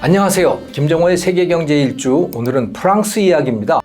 안녕하세요. 김정호의 세계경제 일주 오늘은 프랑스 이야기입니다.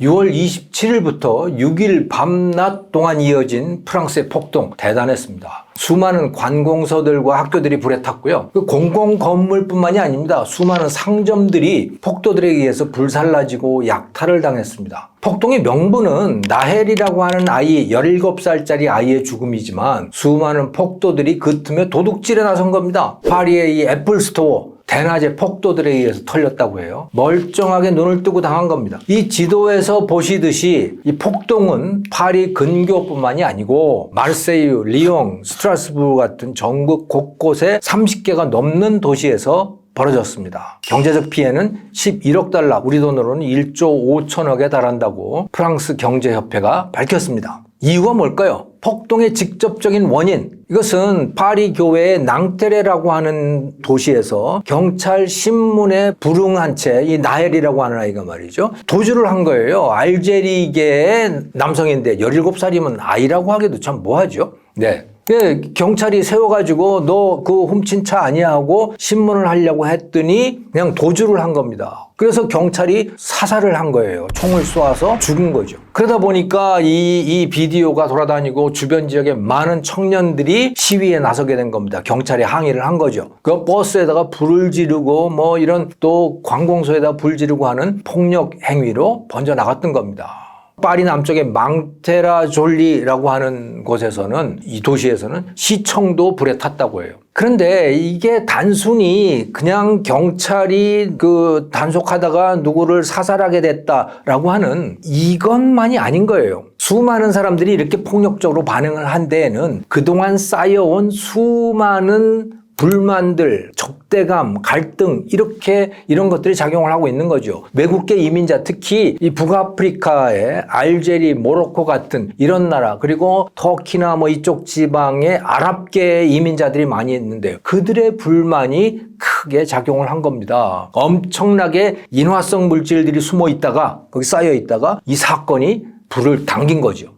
6월 27일부터 6일 밤낮 동안 이어진 프랑스의 폭동 대단했습니다. 수많은 관공서들과 학교들이 불에 탔고요. 그 공공 건물뿐만이 아닙니다. 수많은 상점들이 폭도들에 의해서 불살라지고 약탈을 당했습니다. 폭동의 명분은 나헬이라고 하는 아이 17살짜리 아이의 죽음이지만 수많은 폭도들이 그 틈에 도둑질에 나선 겁니다. 파리의 이 애플스토어 대낮에 폭도들에 의해서 털렸다고 해요. 멀쩡하게 눈을 뜨고 당한 겁니다. 이 지도에서 보시듯이 이 폭동은 파리 근교뿐만이 아니고 마르세유, 리옹, 스트라스부르 같은 전국 곳곳에 30개가 넘는 도시에서 벌어졌습니다. 경제적 피해는 11억 달러, 우리 돈으로는 1조 5천억에 달한다고 프랑스 경제협회가 밝혔습니다. 이유가 뭘까요? 폭동의 직접적인 원인. 이것은 파리 교회의 낭테레라고 하는 도시에서 경찰 신문에 불응한 채 이 나헬이라고 하는 아이가 말이죠. 도주를 한 거예요. 알제리계의 남성인데 17살이면 아이라고 하기도 참 뭐하죠. 네. 그 경찰이 세워가지고 너 그 훔친 차 아니야 하고 신문을 하려고 했더니 그냥 도주를 한 겁니다. 그래서 경찰이 사살을 한 거예요. 총을 쏘아서 죽은 거죠. 그러다 보니까 이, 이 비디오가 돌아다니고 주변 지역에 많은 청년들이 시위에 나서게 된 겁니다. 경찰에 항의를 한 거죠. 그 버스에다가 불을 지르고 뭐 이런 또 관공서에다 불 지르고 하는 폭력 행위로 번져 나갔던 겁니다. 파리 남쪽의 망테라 졸리라고 하는 곳에서는 이 도시에서는 시청도 불에 탔다고 해요. 그런데 이게 단순히 그냥 경찰이 그 단속하다가 누구를 사살하게 됐다라고 하는 이것만이 아닌 거예요. 수많은 사람들이 이렇게 폭력적으로 반응을 한 데에는 그동안 쌓여온 수많은 불만들, 적대감, 갈등 이렇게 이런 것들이 작용을 하고 있는 거죠. 외국계 이민자 특히 이 북아프리카의 알제리, 모로코 같은 이런 나라 그리고 터키나 뭐 이쪽 지방의 아랍계 이민자들이 많이 있는데요. 그들의 불만이 크게 작용을 한 겁니다. 엄청나게 인화성 물질들이 숨어 있다가 거기 쌓여 있다가 이 사건이 불을 당긴 거죠.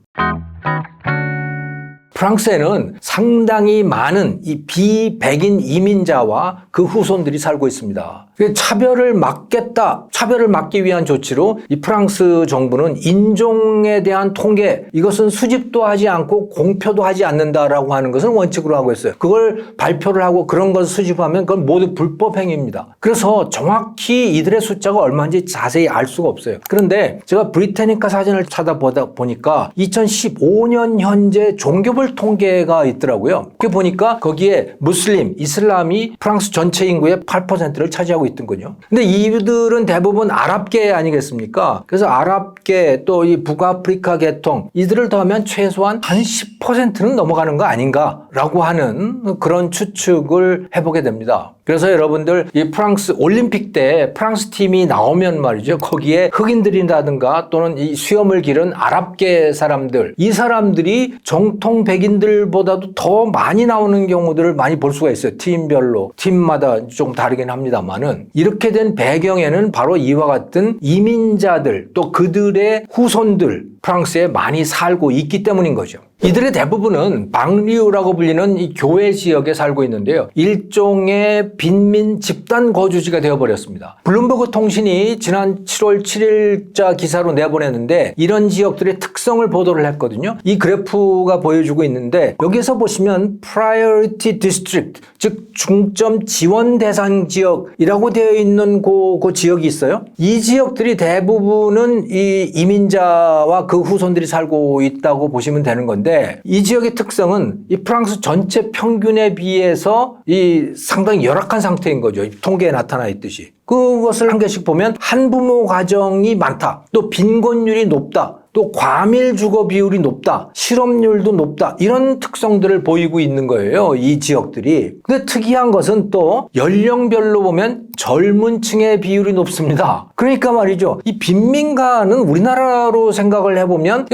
프랑스에는 상당히 많은 이 비백인 이민자와 그 후손들이 살고 있습니다. 차별을 막겠다, 차별을 막기 위한 조치로 이 프랑스 정부는 인종에 대한 통계, 이것은 수집도 하지 않고 공표도 하지 않는다라고 하는 것을 원칙으로 하고 있어요. 그걸 발표를 하고 그런 것을 수집하면 그건 모두 불법 행위입니다. 그래서 정확히 이들의 숫자가 얼마인지 자세히 알 수가 없어요. 그런데 제가 브리타니카 사진을 찾아보다 보니까 2015년 현재 종교별 통계가 있더라고요. 그 보니까 거기에 무슬림, 이슬람이 프랑스 전체 인구의 8%를 차지하고 있던 거죠. 근데 이들은 대부분 아랍계 아니겠습니까? 그래서 아랍계 또 이 북아프리카 계통 이들을 더하면 최소한 한 10%는 넘어가는 거 아닌가라고 하는 그런 추측을 해보게 됩니다. 그래서 여러분들 이 프랑스 올림픽 때 프랑스 팀이 나오면 말이죠. 거기에 흑인들이라든가 또는 이 수염을 기른 아랍계 사람들 이 사람들이 정통 백인들보다도 더 많이 나오는 경우들을 많이 볼 수가 있어요. 팀별로 팀마다 좀 다르긴 합니다만은 이렇게 된 배경에는 바로 이와 같은 이민자들 또 그들의 후손들 프랑스에 많이 살고 있기 때문인 거죠. 이들의 대부분은 방리우라고 불리는 이 교회 지역에 살고 있는데요. 일종의 빈민 집단 거주지가 되어버렸습니다. 블룸버그 통신이 지난 7월 7일자 기사로 내보냈는데 이런 지역들의 특성을 보도를 했거든요. 이 그래프가 보여주고 있는데 여기서 보시면 Priority District, 즉 중점 지원 대상 지역이라고 되어 있는 그, 그 지역이 있어요. 이 지역들이 대부분은 이 이민자와 그 후손들이 살고 있다고 보시면 되는 건데 이 지역의 특성은 이 프랑스 전체 평균에 비해서 이 상당히 열악한 상태인 거죠. 통계에 나타나 있듯이. 그것을 한 개씩 보면 한 부모 가정이 많다. 또 빈곤율이 높다. 또 과밀 주거 비율이 높다. 실업률도 높다. 이런 특성들을 보이고 있는 거예요. 이 지역들이. 근데 특이한 것은 또 연령별로 보면 젊은 층의 비율이 높습니다. 그러니까 말이죠. 이 빈민가는 우리나라로 생각을 해보면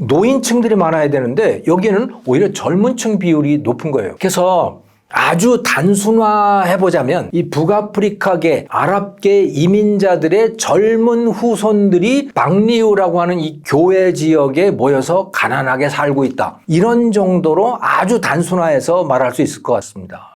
노인층들이 많아야 되는데 여기는 오히려 젊은 층 비율이 높은 거예요. 그래서 아주 단순화해보자면 이 북아프리카계 아랍계 이민자들의 젊은 후손들이 박리우라고 하는 이 교회 지역에 모여서 가난하게 살고 있다. 이런 정도로 아주 단순화해서 말할 수 있을 것 같습니다.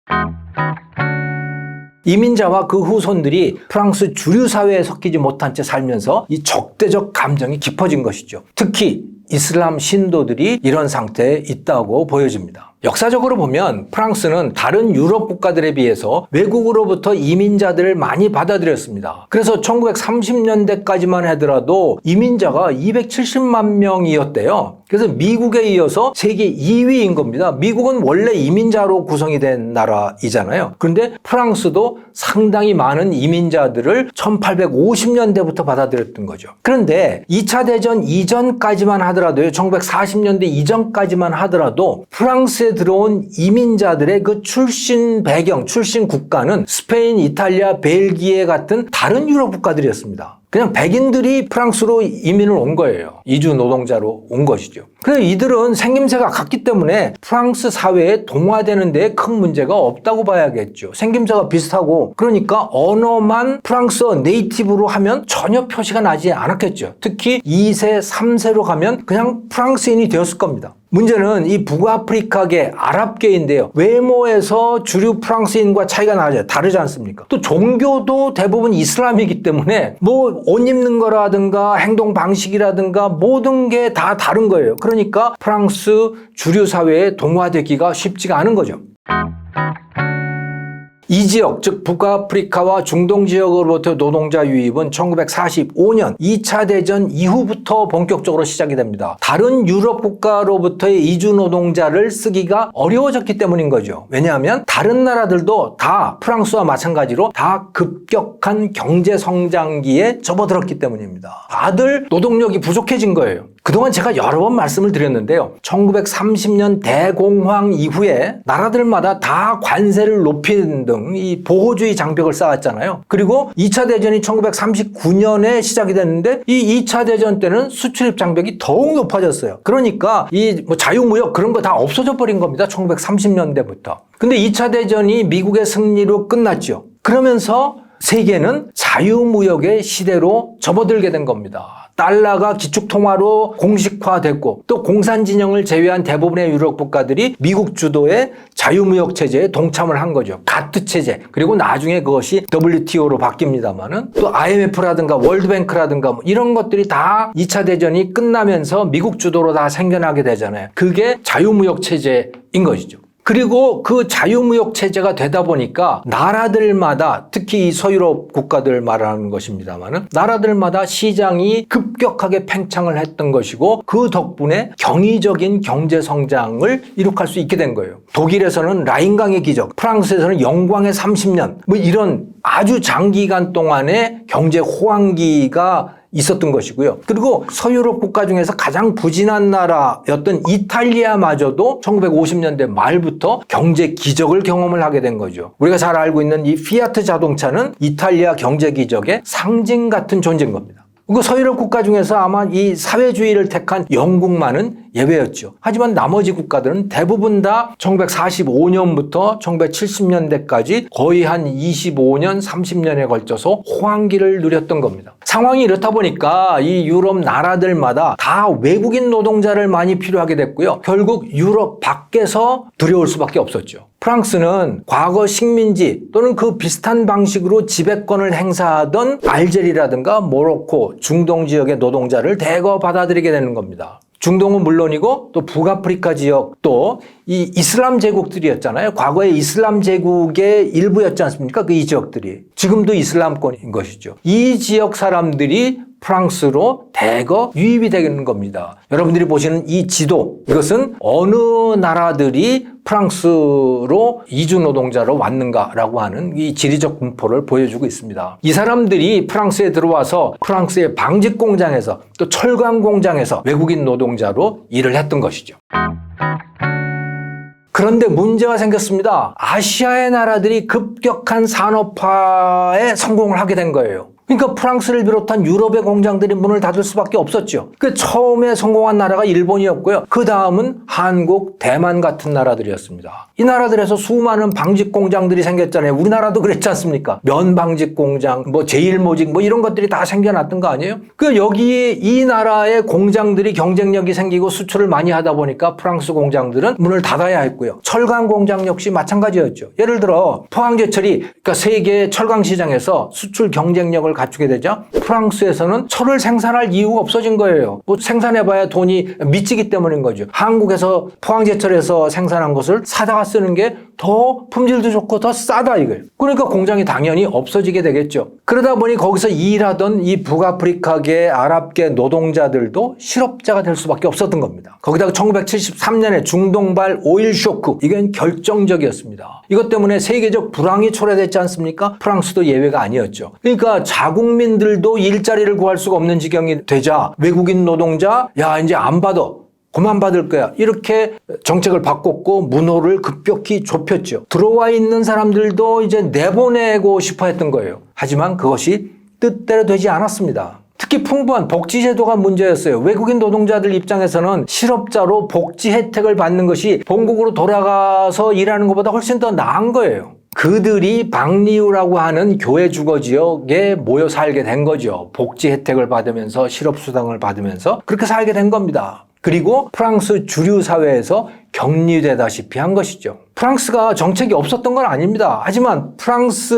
이민자와 그 후손들이 프랑스 주류 사회에 섞이지 못한 채 살면서 이 적대적 감정이 깊어진 것이죠. 특히 이슬람 신도들이 이런 상태에 있다고 보여집니다. 역사적으로 보면 프랑스는 다른 유럽 국가들에 비해서 외국으로부터 이민자들을 많이 받아들였습니다. 그래서 1930년대까지만 하더라도 이민자가 270만 명이었대요. 그래서 미국에 이어서 세계 2위인 겁니다. 미국은 원래 이민자로 구성이 된 나라이잖아요. 그런데 프랑스도 상당히 많은 이민자들을 1850년대부터 받아들였던 거죠. 그런데 2차 대전 이전까지만 하더라도요. 1940년대 이전까지만 하더라도 프랑스 에 들어온 이민자들의 그 출신 배경, 출신 국가는 스페인, 이탈리아, 벨기에 같은 다른 유럽 국가들이었습니다. 그냥 백인들이 프랑스로 이민을 온 거예요. 이주 노동자로 온 것이죠. 그래서 이들은 생김새가 같기 때문에 프랑스 사회에 동화되는 데에 큰 문제가 없다고 봐야겠죠. 생김새가 비슷하고 그러니까 언어만 프랑스어 네이티브로 하면 전혀 표시가 나지 않았겠죠. 특히 2세, 3세로 가면 그냥 프랑스인이 되었을 겁니다. 문제는 이 북아프리카계 아랍계인데요. 외모에서 주류 프랑스인과 차이가 나죠. 다르지 않습니까? 또 종교도 대부분 이슬람이기 때문에 뭐 옷 입는 거라든가 행동 방식이라든가 모든 게 다 다른 거예요. 그러니까 프랑스 주류 사회에 동화되기가 쉽지가 않은 거죠. 이 지역, 즉 북아프리카와 중동 지역으로부터 노동자 유입은 1945년 2차 대전 이후부터 본격적으로 시작이 됩니다. 다른 유럽 국가로부터의 이주 노동자를 쓰기가 어려워졌기 때문인 거죠. 왜냐하면 다른 나라들도 다 프랑스와 마찬가지로 다 급격한 경제 성장기에 접어들었기 때문입니다. 다들 노동력이 부족해진 거예요. 그동안 제가 여러 번 말씀을 드렸는데요. 1930년 대공황 이후에 나라들마다 다 관세를 높이는 등 이 보호주의 장벽을 쌓았잖아요. 그리고 2차 대전이 1939년에 시작이 됐는데 이 2차 대전 때는 수출입 장벽이 더욱 높아졌어요. 그러니까 이 뭐 자유무역 그런 거 다 없어져 버린 겁니다. 1930년대부터. 근데 2차 대전이 미국의 승리로 끝났죠. 그러면서 세계는 자유무역의 시대로 접어들게 된 겁니다. 달러가 기축통화로 공식화됐고 또 공산진영을 제외한 대부분의 유럽 국가들이 미국 주도의 자유무역 체제에 동참을 한 거죠. 가트 체제. 그리고 나중에 그것이 WTO로 바뀝니다만은 또 IMF라든가 월드뱅크라든가 뭐 이런 것들이 다 2차 대전이 끝나면서 미국 주도로 다 생겨나게 되잖아요. 그게 자유무역 체제인 것이죠. 그리고 그 자유무역 체제가 되다 보니까 나라들마다 특히 이 서유럽 국가들 말하는 것입니다만은 나라들마다 시장이 급격하게 팽창을 했던 것이고 그 덕분에 경이적인 경제 성장을 이룩할 수 있게 된 거예요. 독일에서는 라인강의 기적, 프랑스에서는 영광의 30년 뭐 이런 아주 장기간 동안의 경제 호황기가 있었던 것이고요. 그리고 서유럽 국가 중에서 가장 부진한 나라였던 이탈리아마저도 1950년대 말부터 경제 기적을 경험을 하게 된 거죠. 우리가 잘 알고 있는 이 피아트 자동차는 이탈리아 경제 기적의 상징 같은 존재인 겁니다. 그 서유럽 국가 중에서 아마 이 사회주의를 택한 영국만은 예외였죠. 하지만 나머지 국가들은 대부분 다 1945년부터 1970년대까지 거의 한 25년, 30년에 걸쳐서 호황기를 누렸던 겁니다. 상황이 이렇다 보니까 이 유럽 나라들마다 다 외국인 노동자를 많이 필요하게 됐고요. 결국 유럽 밖에서 들여올 수밖에 없었죠. 프랑스는 과거 식민지 또는 그 비슷한 방식으로 지배권을 행사하던 알제리라든가 모로코, 중동 지역의 노동자를 대거 받아들이게 되는 겁니다. 중동은 물론이고 또 북아프리카 지역 또 이 이슬람 제국들이었잖아요. 과거에 이슬람 제국의 일부였지 않습니까? 그 이 지역들이. 지금도 이슬람권인 것이죠. 이 지역 사람들이 프랑스로 대거 유입이 되는 겁니다. 여러분들이 보시는 이 지도 이것은 어느 나라들이 프랑스로 이주 노동자로 왔는가라고 하는 이 지리적 분포를 보여주고 있습니다. 이 사람들이 프랑스에 들어와서 프랑스의 방직 공장에서 또 철강 공장에서 외국인 노동자로 일을 했던 것이죠. 그런데 문제가 생겼습니다. 아시아의 나라들이 급격한 산업화에 성공을 하게 된 거예요. 그러니까 프랑스를 비롯한 유럽의 공장들이 문을 닫을 수밖에 없었죠. 그 처음에 성공한 나라가 일본이었고요. 그 다음은 한국, 대만 같은 나라들이었습니다. 이 나라들에서 수많은 방직 공장들이 생겼잖아요. 우리나라도 그랬지 않습니까? 면 방직 공장, 뭐 제일모직 뭐 이런 것들이 다 생겨났던 거 아니에요? 그 여기에 이 나라의 공장들이 경쟁력이 생기고 수출을 많이 하다 보니까 프랑스 공장들은 문을 닫아야 했고요. 철강 공장 역시 마찬가지였죠. 예를 들어 포항제철이 그러니까 세계 철강 시장에서 수출 경쟁력을 갖추게 되자 프랑스에서는 철을 생산할 이유가 없어진 거예요. 뭐 생산해봐야 돈이 미치기 때문인 거죠. 한국에서 포항제철에서 생산한 것을 사다가 쓰는 게 더 품질도 좋고 더 싸다 이거예요. 그러니까 공장이 당연히 없어지게 되겠죠. 그러다 보니 거기서 일하던 이 북아프리카계 아랍계 노동자들도 실업자가 될 수밖에 없었던 겁니다. 거기다가 1973년에 중동발 오일 쇼크 이건 결정적이었습니다. 이것 때문에 세계적 불황이 초래됐지 않습니까? 프랑스도 예외가 아니었죠. 그러니까 자국민들도 일자리를 구할 수가 없는 지경이 되자 외국인 노동자 야 이제 안 받아 그만 받을 거야. 이렇게 정책을 바꿨고 문호를 급격히 좁혔죠. 들어와 있는 사람들도 이제 내보내고 싶어 했던 거예요. 하지만 그것이 뜻대로 되지 않았습니다. 특히 풍부한 복지 제도가 문제였어요. 외국인 노동자들 입장에서는 실업자로 복지 혜택을 받는 것이 본국으로 돌아가서 일하는 것보다 훨씬 더 나은 거예요. 그들이 박리우라고 하는 교회 주거 지역에 모여 살게 된 거죠. 복지 혜택을 받으면서 실업수당을 받으면서 그렇게 살게 된 겁니다. 그리고 프랑스 주류 사회에서 격리되다시피 한 것이죠. 프랑스가 정책이 없었던 건 아닙니다. 하지만 프랑스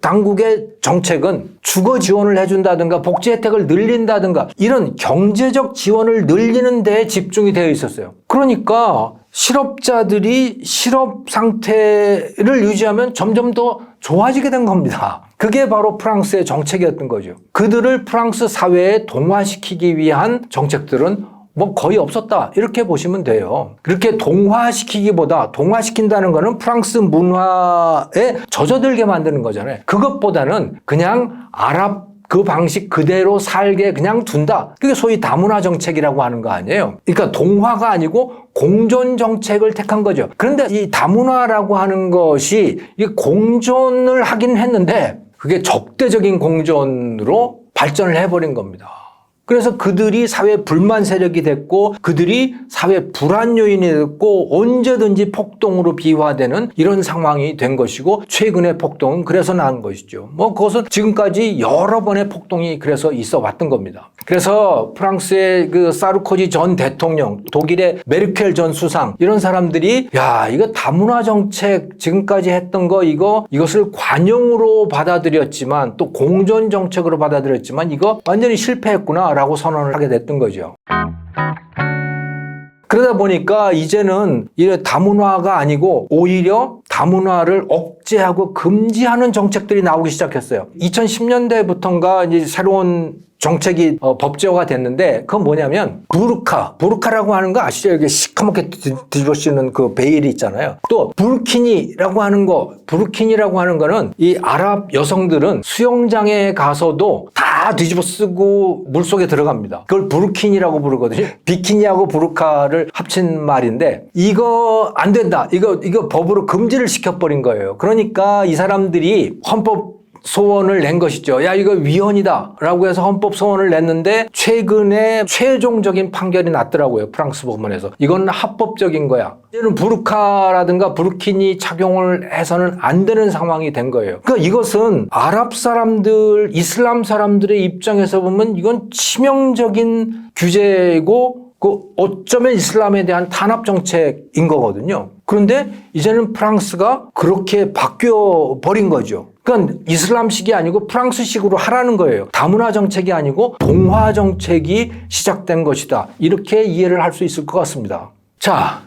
당국의 정책은 주거 지원을 해준다든가 복지 혜택을 늘린다든가 이런 경제적 지원을 늘리는 데에 집중이 되어 있었어요. 그러니까 실업자들이 실업 상태를 유지하면 점점 더 좋아지게 된 겁니다. 그게 바로 프랑스의 정책이었던 거죠. 그들을 프랑스 사회에 동화시키기 위한 정책들은 뭐 거의 없었다 이렇게 보시면 돼요. 그렇게 동화시키기보다 동화시킨다는 거는 프랑스 문화에 젖어들게 만드는 거잖아요. 그것보다는 그냥 아랍 그 방식 그대로 살게 그냥 둔다. 그게 소위 다문화 정책이라고 하는 거 아니에요. 그러니까 동화가 아니고 공존 정책을 택한 거죠. 그런데 이 다문화라고 하는 것이 이 공존을 하긴 했는데 그게 적대적인 공존으로 발전을 해버린 겁니다. 그래서 그들이 사회 불만 세력이 됐고 그들이 사회 불안 요인이 됐고 언제든지 폭동으로 비화되는 이런 상황이 된 것이고 최근의 폭동은 그래서 난 것이죠. 뭐 그것은 지금까지 여러 번의 폭동이 그래서 있어 왔던 겁니다. 그래서 프랑스의 그 사르코지 전 대통령, 독일의 메르켈 전 수상 이런 사람들이 야 이거 다문화 정책 지금까지 했던 거 이거 이것을 관용으로 받아들였지만 또 공존 정책으로 받아들였지만 이거 완전히 실패했구나. 라고 선언을 하게 됐던 거죠. 그러다 보니까 이제는 이 다문화가 아니고 오히려 다문화를 억제하고 금지하는 정책들이 나오기 시작했어요. 2010년대부터인가 이제 새로운 정책이 어, 법제화가 됐는데 그건 뭐냐면 부르카, 부르카라고 하는 거 아시죠? 이게 시커멓게 뒤집어씌는 그 베일이 있잖아요. 또 부르키니라고 하는 거, 부르키니라고 하는 거는 이 아랍 여성들은 수영장에 가서도 다 뒤집어 쓰고 물 속에 들어갑니다. 그걸 부르키니라고 부르거든요. 비키니하고 부르카를 합친 말인데 이거 안 된다. 이거 이거 법으로 금지를 시켜버린 거예요. 그러니까 이 사람들이 헌법 소원을 낸 것이죠. 야, 이거 위헌이다. 라고 해서 헌법 소원을 냈는데 최근에 최종적인 판결이 났더라고요. 프랑스 법원에서. 이건 합법적인 거야. 이제는 부르카라든가 부르키니 착용을 해서는 안 되는 상황이 된 거예요. 그러니까 이것은 아랍 사람들, 이슬람 사람들의 입장에서 보면 이건 치명적인 규제고 그 어쩌면 이슬람에 대한 탄압 정책인 거거든요. 그런데 이제는 프랑스가 그렇게 바뀌어 버린 거죠. 그러니까 이슬람식이 아니고 프랑스식으로 하라는 거예요. 다문화 정책이 아니고 동화 정책이 시작된 것이다. 이렇게 이해를 할 수 있을 것 같습니다. 자,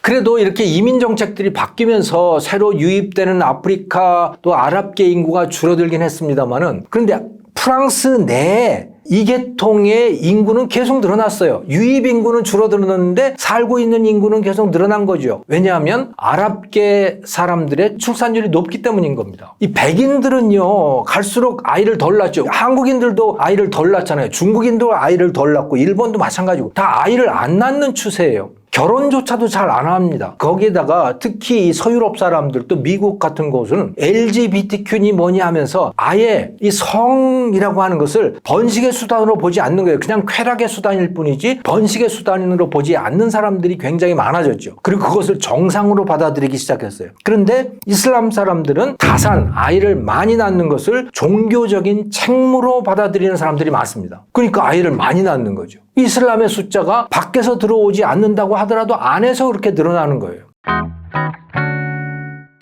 그래도 이렇게 이민 정책들이 바뀌면서 새로 유입되는 아프리카 또 아랍계 인구가 줄어들긴 했습니다만은 그런데 프랑스 내에 이 계통의 인구는 계속 늘어났어요. 유입 인구는 줄어들었는데 살고 있는 인구는 계속 늘어난 거죠. 왜냐하면 아랍계 사람들의 출산율이 높기 때문인 겁니다. 이 백인들은요, 갈수록 아이를 덜 낳죠. 한국인들도 아이를 덜 낳잖아요. 중국인도 아이를 덜 낳고, 일본도 마찬가지고, 다 아이를 안 낳는 추세예요. 결혼조차도 잘 안 합니다. 거기에다가 특히 이 서유럽 사람들 또 미국 같은 곳은 LGBTQ니 뭐니 하면서 아예 이 성이라고 하는 것을 번식의 수단으로 보지 않는 거예요. 그냥 쾌락의 수단일 뿐이지 번식의 수단으로 보지 않는 사람들이 굉장히 많아졌죠. 그리고 그것을 정상으로 받아들이기 시작했어요. 그런데 이슬람 사람들은 다산 아이를 많이 낳는 것을 종교적인 책무로 받아들이는 사람들이 많습니다. 그러니까 아이를 많이 낳는 거죠. 이슬람의 숫자가 밖에서 들어오지 않는다고 하더라도 안에서 그렇게 늘어나는 거예요.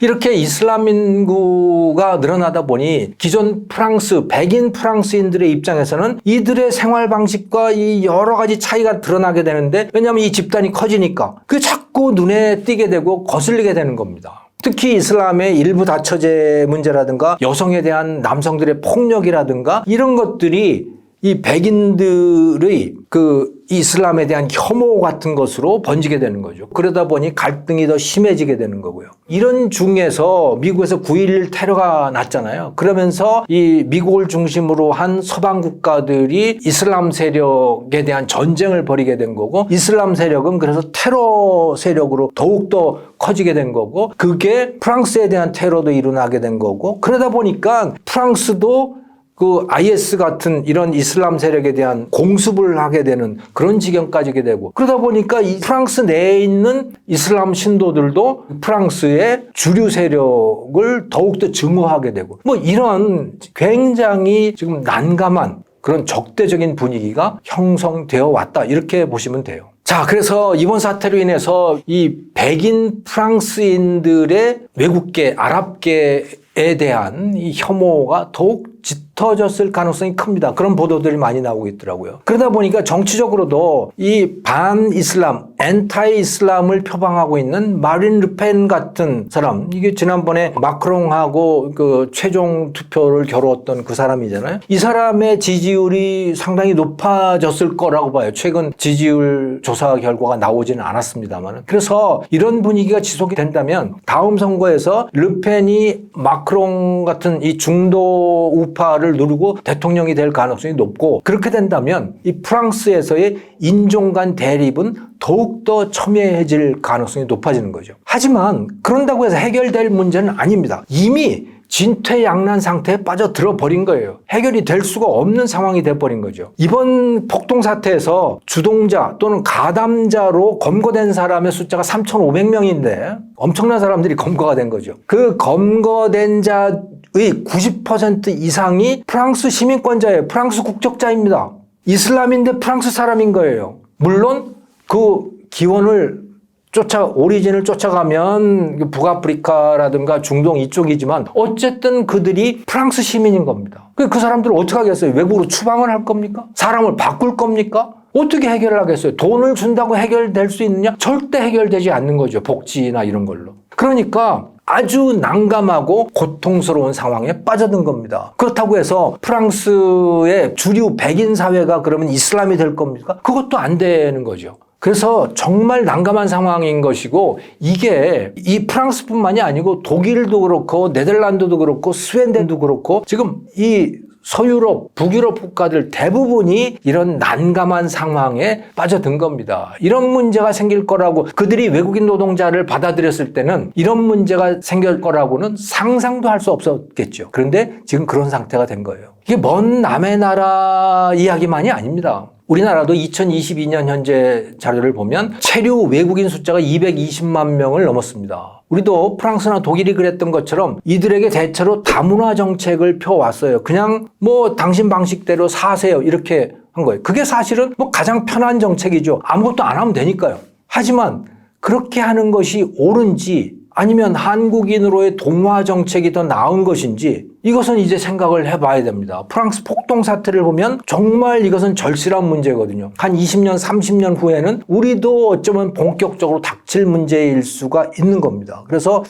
이렇게 이슬람 인구가 늘어나다 보니 기존 프랑스, 백인 프랑스인들의 입장에서는 이들의 생활 방식과 이 여러 가지 차이가 드러나게 되는데 왜냐하면 이 집단이 커지니까 그 자꾸 눈에 띄게 되고 거슬리게 되는 겁니다. 특히 이슬람의 일부 다처제 문제라든가 여성에 대한 남성들의 폭력이라든가 이런 것들이 이 백인들의 그 이슬람에 대한 혐오 같은 것으로 번지게 되는 거죠. 그러다 보니 갈등이 더 심해지게 되는 거고요. 이런 중에서 미국에서 9.11 테러가 났잖아요. 그러면서 이 미국을 중심으로 한 서방 국가들이 이슬람 세력에 대한 전쟁을 벌이게 된 거고 이슬람 세력은 그래서 테러 세력으로 더욱더 커지게 된 거고 그게 프랑스에 대한 테러도 일어나게 된 거고 그러다 보니까 프랑스도 그 IS 같은 이런 이슬람 세력에 대한 공습을 하게 되는 그런 지경까지 게 되고 그러다 보니까 이 프랑스 내에 있는 이슬람 신도들도 프랑스의 주류 세력을 더욱더 증오하게 되고 뭐 이런 굉장히 지금 난감한 그런 적대적인 분위기가 형성되어 왔다 이렇게 보시면 돼요. 자, 그래서 이번 사태로 인해서 이 백인 프랑스인들의 외국계, 아랍계에 대한 이 혐오가 더욱 짙 어졌을 가능성이 큽니다. 그런 보도들이 많이 나오고 있더라고요. 그러다 보니까 정치적으로도 이 반 이슬람, 엔타이 이슬람을 표방하고 있는 마린 르펜 같은 사람, 이게 지난번에 마크롱하고 그 최종 투표를 겨루었던 그 사람이잖아요. 이 사람의 지지율이 상당히 높아졌을 거라고 봐요. 최근 지지율 조사 결과가 나오지는 않았습니다만. 그래서 이런 분위기가 지속이 된다면 다음 선거에서 르펜이 마크롱 같은 이 중도 우파를 누르고 대통령이 될 가능성이 높고 그렇게 된다면 이 프랑스에서의 인종 간 대립은 더욱더 첨예해질 가능성이 높아지는 거죠. 하지만 그런다고 해서 해결될 문제는 아닙니다. 이미 진퇴양난 상태에 빠져들어 버린 거예요. 해결이 될 수가 없는 상황이 돼 버린 거죠. 이번 폭동 사태에서 주동자 또는 가담자로 검거된 사람의 숫자가 3,500명인데 엄청난 사람들이 검거가 된 거죠. 그 검거된 자의 90% 이상이 프랑스 시민권자예요. 프랑스 국적자입니다. 이슬람인데 프랑스 사람인 거예요. 물론 그 기원을 쫓아 오리진을 쫓아가면 북아프리카라든가 중동 이쪽이지만 어쨌든 그들이 프랑스 시민인 겁니다. 그, 그 사람들을 어떻게 하겠어요? 외국으로 추방을 할 겁니까? 사람을 바꿀 겁니까? 어떻게 해결을 하겠어요? 돈을 준다고 해결될 수 있느냐? 절대 해결되지 않는 거죠. 복지나 이런 걸로. 그러니까 아주 난감하고 고통스러운 상황에 빠져든 겁니다. 그렇다고 해서 프랑스의 주류 백인 사회가 그러면 이슬람이 될 겁니까? 그것도 안 되는 거죠. 그래서 정말 난감한 상황인 것이고 이게 이 프랑스뿐만이 아니고 독일도 그렇고 네덜란드도 그렇고 스웨덴도 그렇고 지금 이 서유럽, 북유럽 국가들 대부분이 이런 난감한 상황에 빠져든 겁니다. 이런 문제가 생길 거라고 그들이 외국인 노동자를 받아들였을 때는 이런 문제가 생길 거라고는 상상도 할 수 없었겠죠. 그런데 지금 그런 상태가 된 거예요. 이게 먼 남의 나라 이야기만이 아닙니다. 우리나라도 2022년 현재 자료를 보면 체류 외국인 숫자가 220만 명을 넘었습니다. 우리도 프랑스나 독일이 그랬던 것처럼 이들에게 대체로 다문화 정책을 펴왔어요. 그냥 뭐 당신 방식대로 사세요. 이렇게 한 거예요. 그게 사실은 뭐 가장 편한 정책이죠. 아무것도 안 하면 되니까요. 하지만 그렇게 하는 것이 옳은지 아니면 한국인으로의 동화 정책이 더 나은 것인지 이것은 이제 생각을 해봐야 됩니다. 프랑스 폭동 사태를 보면 정말 이것은 절실한 문제거든요. 한 20년, 30년 후에는 우리도 어쩌면 본격적으로 닥칠 문제일 수가 있는 겁니다. 그래서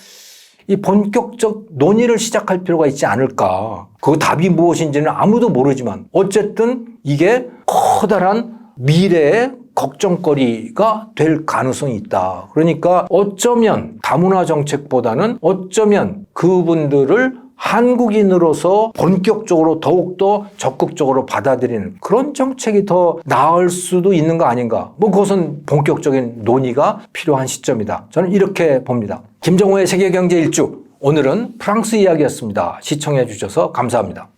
이 본격적 논의를 시작할 필요가 있지 않을까. 그 답이 무엇인지는 아무도 모르지만 어쨌든 이게 커다란 미래의 걱정거리가 될 가능성이 있다. 그러니까 어쩌면 다문화 정책보다는 어쩌면 그분들을 한국인으로서 본격적으로 더욱더 적극적으로 받아들이는 그런 정책이 더 나을 수도 있는 거 아닌가. 뭐 그것은 본격적인 논의가 필요한 시점이다. 저는 이렇게 봅니다. 김정호의 세계경제 일주. 오늘은 프랑스 이야기였습니다. 시청해 주셔서 감사합니다.